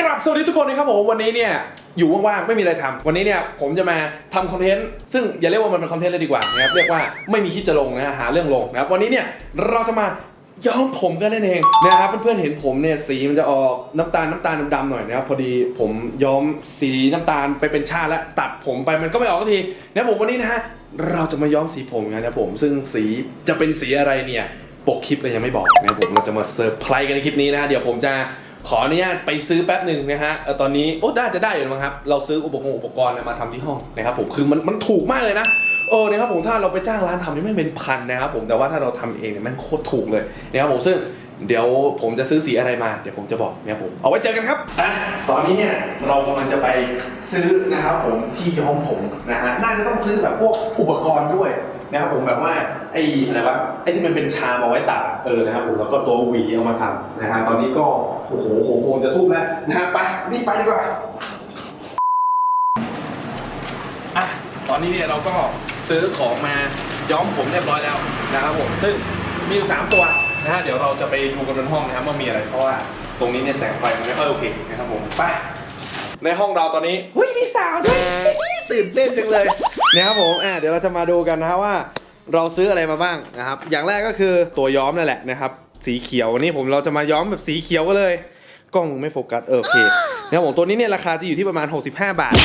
กลับสวัสดีทุกคนนะครับผมวันนี้เนี่ยอยู่ว่างๆไม่มีอะไรทำวันนี้เนี่ยผมจะมาทำคอนเทนต์ซึ่งอย่าเรียกว่ามันเป็นคอนเทนต์เลยดีกว่านะครับเรียกว่าไม่มีคลิปจะลงนะหาเรื่องลงนะครับวันนี้เนี่ยเราจะมาย้อมผมกันนั่นเองนะครับเพื่อนๆเห็นผมเนี่ยสีมันจะออกน้ำตาลน้ำตาลดำๆหน่อยนะครับพอดีผมย้อมสีน้ำตาลไปเป็นชาแล้วตัดผมไปมันก็ไม่ออกสักทีนะครับผมวันนี้นะฮะเราจะมาย้อมสีผมกันนะครับผมซึ่งสีจะเป็นสีอะไรเนี่ยปกคลิปเลยยังไม่บอกนะครับผมเราจะมาเซอร์ไพรส์กันในคลิปนี้นะฮะเดี๋ยวผมจะ ขออนุญาตไปซื้อแป๊บหนึ่งนะฮะตอนนี้โอ้ได้จะได้อยู่มั้งครับ เราซื้ออุปกรณ์อุปกรณ์มาทำที่ห้องนะครับผมคือมันมันถูกมากเลยนะเออนะครับผมถ้าเราไปจ้างร้านทำนี่ไม่เป็นพันนะครับผมแต่ว่าถ้าเราทำเองเนี่ยมันโคตรถูกเลยนะครับผมซึ่งเดี๋ยวผมจะซื้อสีอะไรมาเดี๋ยวผมจะบอกนะครับผมเอาไว้เจอกันครับอะตอนนี้เนี่ยเรากำลังจะไปซื้อนะครับผมที่ย้อมผมนะฮะน่าจะต้องซื้อแบบพวกอุปกรณ์ด้วย นะครับผมแบบว่าไอ้อะไรวะไอ้ที่มันเป็นชามเอาไว้ตัดเออนะครับผมแล้วก็ตัวหวีเอามาทำนะฮะตอนนี้ก็โอ้โหโหโหจะทุ่มแล้วนะฮะไปรีบไปดีกว่าอะตอนนี้เนี่ยเราก็ซื้อของมาย้อมผมเรียบร้อยแล้วนะครับผมซึ่งมีอยู่สามตัวนะฮะเดี๋ยวเราจะไปดูกันบนห้องนะครับว่ามีอะไรเพราะว่าตรงนี้เนี่ยแสงไฟมันไม่ค่อยโอเคนะครับผมไปในห้องเราตอนนี้เฮ้ยมีสาวด้วย ตื่นเต้นจังเลยนะครับผมอะเดี๋ยวเราจะมาดูกันนะฮะว่า เราซื้ออะไรมาบ้างนะครับ อย่างแรกก็คือตัวย้อมนั่นแหละนะครับ สีเขียววันนี้ผมเราจะมาย้อมแบบสีเขียวกันเลย กล้องไม่โฟกัสเออโอเคนะครับผมตัวนี้เนี่ยราคาจะอยู่ที่ประมาณ 65 บาท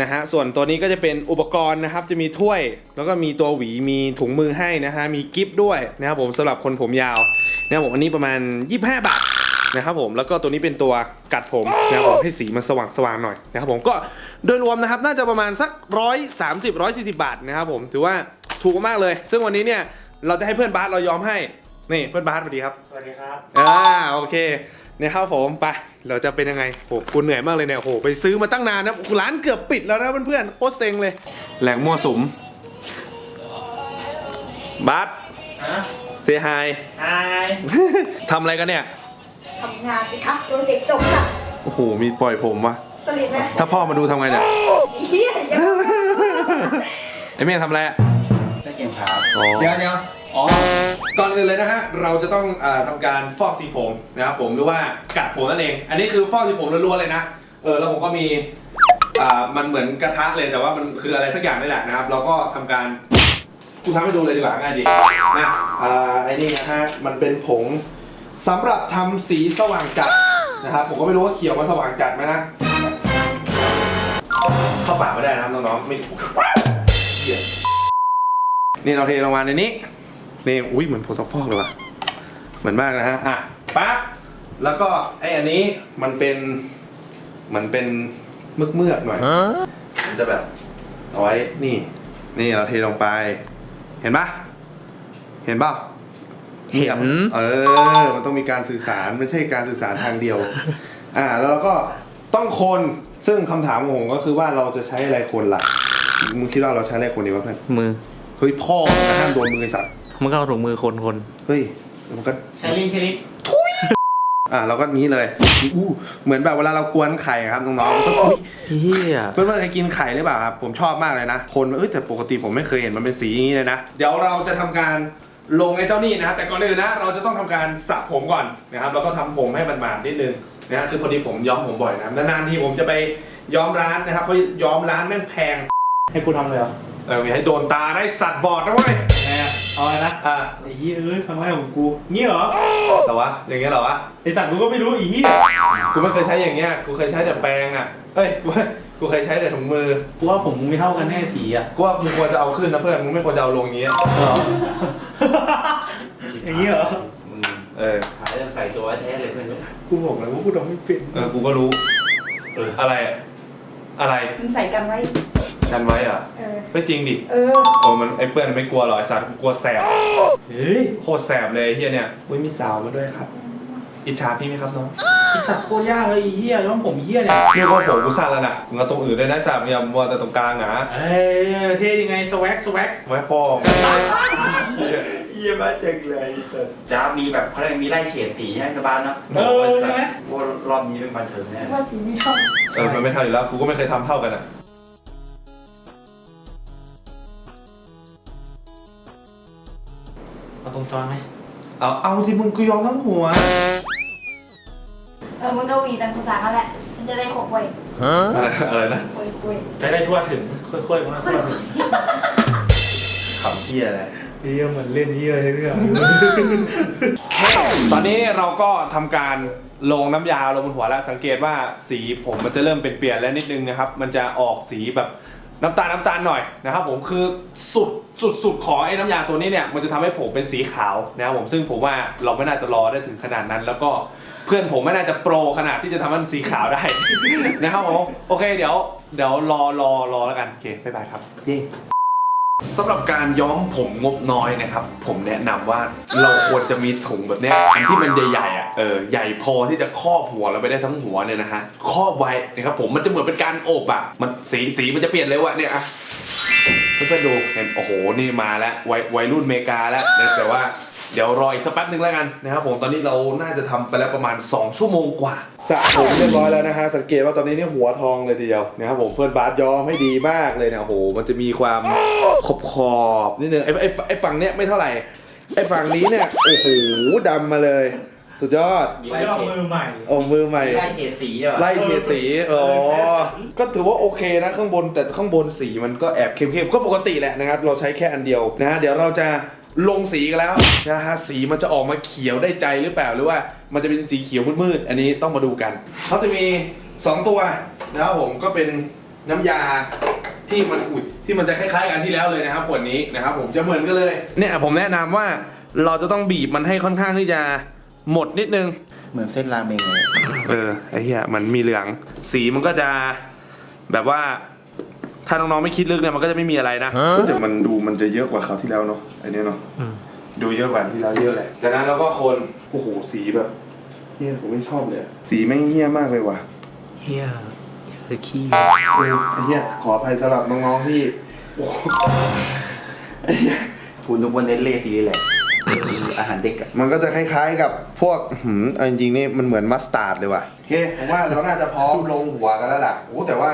นะฮะส่วนตัวนี้ก็จะเป็นอุปกรณ์นะครับ จะมีถ้วย แล้วก็มีตัวหวีมีถุงมือให้นะฮะมีกิฟต์ด้วยนะครับผมสำหรับคนผมยาวนะครับผมอันนี้ประมาณ 25 บาท นะครับผมแล้วก็ตัวนี้เป็นตัวกัดผมนะครับผมให้สีมันสว่างสว่างๆหน่อยนะครับผมก็โดยรวมนะครับน่าจะประมาณสักร้อยสามสิบร้อยสี่สิบาทนะครับผมถือว่าถูกมากเลย ซึ่งวันนี้เนี่ยเราจะให้เพื่อนบาสเรายอมให้นี่เพื่อนบาสสวัสดีครับสวัสดีครับอ่าโอเคนะครับผมไปเราจะเป็นยังไงโหกูเหนื่อยมากเลยเนี่ยโหไปซื้อมาตั้งนานนะร้านเกือบปิดแล้วนะเพื่อนๆโคตรเซ็งเลย แหล่งมั่วสุมบาสฮะเซฮายไฮทำอะไรกันเนี่ย ทำงานสิครับโดนเด็กจบค่ะโอ้โห มีปล่อยผมวะสลิดไหมถ้าพ่อมาดูทำไงเนี่ยเฮียยังไอ้เมย์ทำอะไรอะได้เกมครับอ๋อ เดี๋ยวเดี๋ยวอ๋อ ก่อนอื่นเลยนะฮะ เราจะต้องอาทำการฟอกสีผมนะครับผมหรือว่ากัดผมนั่นเอง อันนี้คือฟอกสีผมล้วนๆเลยนะ เออ แล้วผมก็มีอ่ามันเหมือนกระทะเลยแต่ว่ามันคืออะไรสักอย่างนี่แหละนะครับ เราก็ทำการกูทำให้ดูเลยดีกว่าง่ายดีนะอ่าไอ้นี่นะฮะ มันเป็นผง สำหรับทำสีสว่างจัดนะครับ ผมก็ไม่รู้ว่าเขียวมาสว่างจัดไหมนะ เข้าปากไม่ได้นะครับน้องๆไม่เหี้ยนี่เราเทลงมาในนี้ นี่ อุ้ยเหมือนผงซักฟอกเลยว่ะ เหมือนมากนะฮะ อะปั๊บ แล้วก็ไออันนี้มันเป็นเหมือนเป็นเมือกเมือกๆหน่อย มันจะแบบเอาไว้นี่ นี่เราเทลงไป เห็นปะเห็นปะ เห็น เออ มันต้องมีการสื่อสารไม่ใช่การสื่อสารทางเดียว อ่า แล้วเราก็ต้องคน ซึ่งคำถามของผมก็คือว่าเราจะใช้อะไรคนล่ะ มึงคิดว่าเราใช้อะไรคนดีวะเพื่อนมือ เฮ้ยพ่อนะห้ามโดนมือไอ้สัตว์ มันก็เอาถุงมือคนคนเฮ้ยมันก็ ใช้ลิงก์ใช้ลิงก์อ่าเราก็นี้เลยอู้เหมือนแบบเวลาเรากวนไข่ครับน้องๆมันก็อุ๊ยเฮียเพื่อนๆเคยกินไข่หรือเปล่าครับ ผมชอบมากเลยนะ คนเอ้ยแต่ปกติผมไม่เคยเห็นมันเป็นสีอย่างนี้เลยนะ เดี๋ยวเราจะทำการ ลงไอ้เจ้านี่นะครับแต่ก่อนอื่นนะเราจะต้องทำการสระผมก่อนนะครับแล้วก็ทำผมให้มันหมาดๆนิดนึงนะฮะคือพอดีผมย้อมผมบ่อยนะนานๆทีผมจะไปย้อมร้านนะครับเพราะย้อมร้านแม่งแพง ให้กูทำเลยเหรอเออให้โดนตาได้สัตว์บอดนะเว้ยแม่เอาอะไรนะอ่าไอ้ยี่เอ้ยครั้งแรกของกูงี้เหรอเหรอวะอย่างเงี้ยเหรอวะไอสัตว์กูก็ไม่รู้อียี่กูไม่เคยใช้อย่างเงี้ยกูเคยใช้แต่แปรงอะเอ้ยกูกูเคยใช้แต่ถุงมือกูว่าผมมึงไม่เท่ากันแน่สีอะกูว่ามึงควรจะเอาขึ้นนะเพื่อนมึงไม่ควรจะเอาลงอย่างเงี้ยเหร ออย่างงี้เหรอเออ หาเรื่องใส่ตัวไว้แท้เลยเพื่อนกูบอกเลยว่ากูทำไม่เป็นเออ กูก็รู้ เอออะไรอะอะไรมึงใส่กันไว้ กันไว้อะ เออ ไม่จริงดิ เออ โอ้มันไอ้เพื่อนไม่กลัวหรอกไอ้สัตว์กูกลัวแสบ เฮ้ยโคตรแสบเลยไอ้เฮียเนี่ยอุ้ยมีสาวมาด้วยครับ อิจฉาพี่ไหมครับน้องไอสัตว์โคตรยากเลยไอีเหี้ยย้อมผมเหี้ยเนี่ยนี่ก็ผมกูสั้นแล้วนะมึงเอาตรงอื่นด้วยนะสามอย่ามัวแต่ตรงกลางนะเอ้ยเท่ยังไงสวักสวักไว้พ่อมึงเยี่ยมมากจังเลยจ้ามีแบบเขาเรียกมีไล่เฉดสีให้ในบ้านเนาะเออใช่ไหมว่ารอบนี้เป็นบันเทิงแน่ว่าสีไม่เท่าเออมันไม่เท่าอยู่แล้วกูก็ไม่เคยทำเท่ากันอะเอาตรงจอไหมเอาเอาที่มึงกูยอมทั้งหัว เออมึงก็หวีจังภาษากันแหละฉันมันจะได้ของไวอะไรอะไรนะไวไวจะได้ทั่วถึงค่อยๆมาทั่วถึงขำเฮียอะไร เฮียเหมือนเล่นเฮียเรื่องตอนนี้เราก็ทำการลงน้ำยาลงบนหัวแล้วสังเกตว่าสีผมมันจะเริ่มเป็นเปลี่ยนแล้วนิดนึงนะครับ มันจะออกสีแบบน้ำตาลน้ำตาลหน่อยนะครับ ผมคือสุดสุดสุดของไอ้น้ำยาตัวนี้เนี่ยมันจะทำให้ผมเป็นสีขาวนะครับผมซึ่งผมว่าเราไม่น่าจะรอได้ถึงขนาดนั้น แล้วก็เพื่อนผมไม่น่าจะโปรขนาดที่จะทำให้มันสีขาวได้ นะครับผมโอเคเดี๋ยว เดี๋ยวรอรอรอแล้วกันโอเคบ๊ายบายครับเย้ สำหรับการย้อมผมงบน้อยนะครับ ผมแนะนำว่าเราควรจะมีถุงแบบเนี้ยอันที่มันใหญ่ๆอะเออใหญ่พอที่จะครอบหัวเราไปได้ทั้งหัวเนี่ยนะฮะครอบไว้นะครับผมมันจะเหมือนเป็นการโอบอะมันสีสีมันจะเปลี่ยนเลยวะเนี่ยอะเพื่อนๆดูเห็นโอ้โหนี่มาแล้ววัยวัยรุ่นเมกาแล้วแต่ว่า เดี๋ยวรออีกสักแป๊บนึงแล้วกันนะครับผมตอนนี้เราน่าจะทำไปแล้วประมาณ 2 ชั่วโมงกว่า สระผมเรียบร้อยแล้วนะฮะสังเกตว่าตอนนี้นี่หัวทองเลยทีเดียวนะครับผมเพื่อนบาสย้อมให้ดีมากเลยเนี่ยโอ้โหมันจะมีความขอบขอบๆนิดนึงไอ้ไอ้ไอ้ฝั่งเนี้ยไม่เท่าไหร่ไอ้ฝั่งนี้เนี่ยโอ้โหดำมาเลย สุดยอดมีไล่ไล่เอาเฉดมือใหม่โอ้มือใหม่ มีไล่เฉดสีใช่ป่ะไล่เทียดสี อ๋อเออก็ถือว่าโอเคนะข้างบนแต่ข้างบนสีมันก็แอบเข้มๆ ก็ปกติแหละนะครับ เราใช้แค่อันเดียวนะฮะเดี๋ยวเราจะ ลงสีกันแล้วนะฮะสีมันจะออกมาเขียวได้ใจหรือเปล่าหรือว่ามันจะเป็นสีเขียวมืดๆอันนี้ต้องมาดูกันเขาจะมีสองตัวนะครับผมก็เป็นน้ำยาที่มันอุดที่มันจะคล้ายๆกันที่แล้วเลยนะครับขวดนี้นะครับผมจะเหมือนกันเลยเนี่ยผมแนะนำว่าเราจะต้องบีบมันให้ค่อนข้างที่จะหมดนิดนึง เหมือนเส้นราเมงเลยเออไอ้เหี้ยมันมีเหลือง สีมันก็จะแบบว่า ถ้าน้องๆไม่คิดลึกเนี่ยมันก็จะไม่มีอะไรนะแต่มันดูมันจะเยอะกว่าคราวที่แล้วเนาะไอ้เนี้ยเนาะอืม ดูเยอะกว่าที่แล้วเยอะเลยจากนั้นเราก็คนโอ้โหสีแบบเฮียผมไม่ชอบเลยอะสีแม่งเฮี้ยมากเลยว่ะเฮียเฮียขี้เออไอ้เหี้ยขออภัยสำหรับน้องๆที่โอ้โหไอ้เหี้ยคุณนึกว่าเนสเล่ซีรีส์แหละอาหารเด็กอะมันก็จะคล้ายๆกับพวกหืมเอาจริงๆนี่มันเหมือนมัสตาร์ดเลยว่ะโอเคผมว่าเราน่าจะพร้อมลงหัวกันแล้วล่ะโอ้แต่ว่า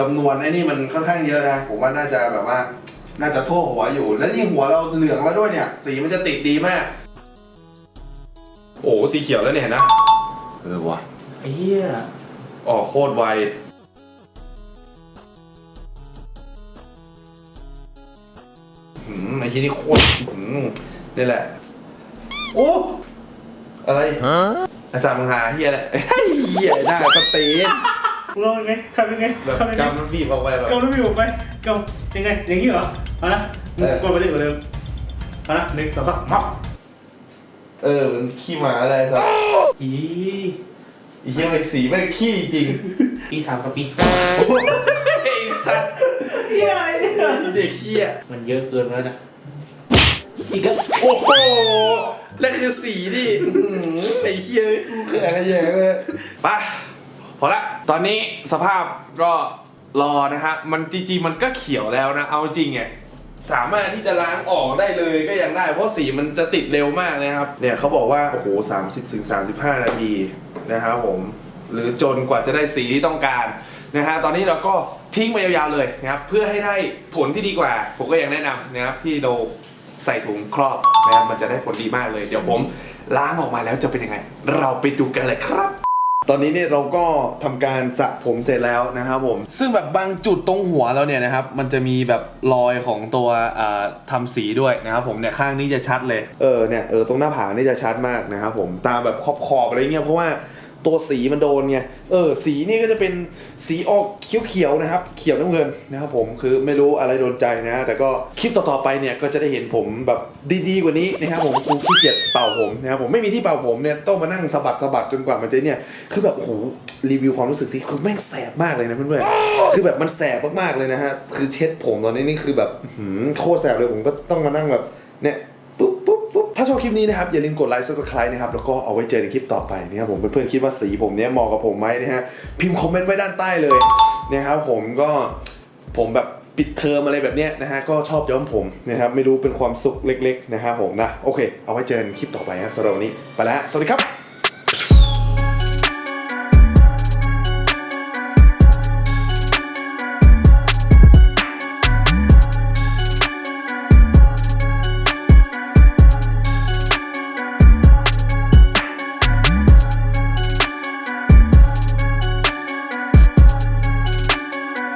จำนวนไอ้นี่มันค่อนข้างเยอะนะ ผมว่าน่าจะแบบว่า น่าจะทั่วหัวอยู่ แล้วยิ่งหัวเราเหลืองแล้วด้วยเนี่ย สีมันจะติดดีมาก โอ้สีเขียวแล้วเนี่ยเห็นนะเออว่ะไอ้เฮียออกโคตรไว หืมไอ้ที่นี่โคตรหืมนี่แหละ โอ้ อะไรไอ้สามมึงหาเฮียแหละเฮ้ยเฮียหน้าสเตนมึ งลองยังไงทำยังไงแบบทำยังไงกำมันบีบออกไปแบบ กำลังไม่ออกไปกำยังไง อย่างนี้เหรอเอานะมึงเออ กดไปดิกว่าเดิมเอานะหนึ่งสองสามมับเออมันขี้หมาอะไรสักอีอีเฮียไอ้สีแม่งขี้จริงปีสามกับปีไอ้สัตว์เฮียอะไรเนี่ยเด็กเฮียมันเยอะเกินแล้วนะอีกแล้วโอ้โหแล้วคือสีดิอื้อหือไอ้เฮียกูแข็งแยงเลยไป พอละตอนนี้สภาพก็รอนะฮะมันจริงๆมันก็เขียวแล้วนะ เอาจริงไงสามารถที่จะล้างออกได้เลยก็ยังได้ เพราะสีมันจะติดเร็วมากนะครับ เนี่ยเขาบอกว่า โอ้โห 30ถึง35 นาทีนะครับผม หรือจนกว่าจะได้สีที่ต้องการนะฮะ ตอนนี้เราก็ทิ้งไปยาวๆเลยนะครับ เพื่อให้ได้ผลที่ดีกว่า ผมก็ยังแนะนำนะครับที่เราใส่ถุงครอบนะครับมันจะได้ผลดีมากเลย เดี๋ยวผมล้างออกมาแล้วจะเป็นยังไง เราไปดูกันเลยครับ ตอนนี้เนี่ยเราก็ทำการสระผมเสร็จแล้วนะครับผม ซึ่งแบบบางจุดตรงหัวเราเนี่ยนะครับ มันจะมีแบบรอยของตัวอ่าทำสีด้วยนะครับผมเนี่ยข้างนี้จะชัดเลย เออเนี่ยเออตรงหน้าผากนี่จะชัดมากนะครับผมตามแบบขอบขอบๆอะไรเงี้ยเพราะว่า ตัวสีมันโดนไง เออ สีนี่ก็จะเป็นสีออกเขียวๆนะครับ เขียวน้ำเงินนะครับผมคือไม่รู้อะไรโดนใจนะ แต่ก็คลิปต่อๆไปเนี่ยก็จะได้เห็นผมแบบดีๆกว่านี้นะครับผมกูขี้เกียจเป่าผมนะครับผมไม่มีที่เป่าผมเนี่ยต้องมานั่งสะบัดสะบัดจนกว่ามันจะเนี่ย คือแบบโอ้โหรีวิวความรู้สึกสิคือแม่งแสบมากเลยนะเพื่อนๆคือแบบมันแสบมากๆเลยนะฮะคือเช็ดผมตอนนี้นี่คือแบบอื้อหือโคตรแสบเลยผมก็ต้องมานั่งแบบเนี่ยปุ๊บปุ๊บปุ๊บถ้า ชอบคลิปนี้นะครับ อย่าลืมกดไลค์ซับสไครต์นะครับ แล้วก็เอาไว้เจอในคลิปต่อไปนะครับผมเพื่อนๆคิดว่าสีผมเนี้ยเหมาะกับผมไหมนะฮะพิมพ์คอมเมนต์ไว้ด้านใต้เลยนะครับผมก็ผมแบบปิดเทอมอะไรแบบเนี้ยนะฮะก็ชอบย้อมผมนะครับไม่รู้เป็นความสุขเล็ก ๆ นะครับผมนะโอเค เอาไว้เจอในคลิปต่อไปนะสำหรับวันนี้ไปแล้วสวัสดีครับ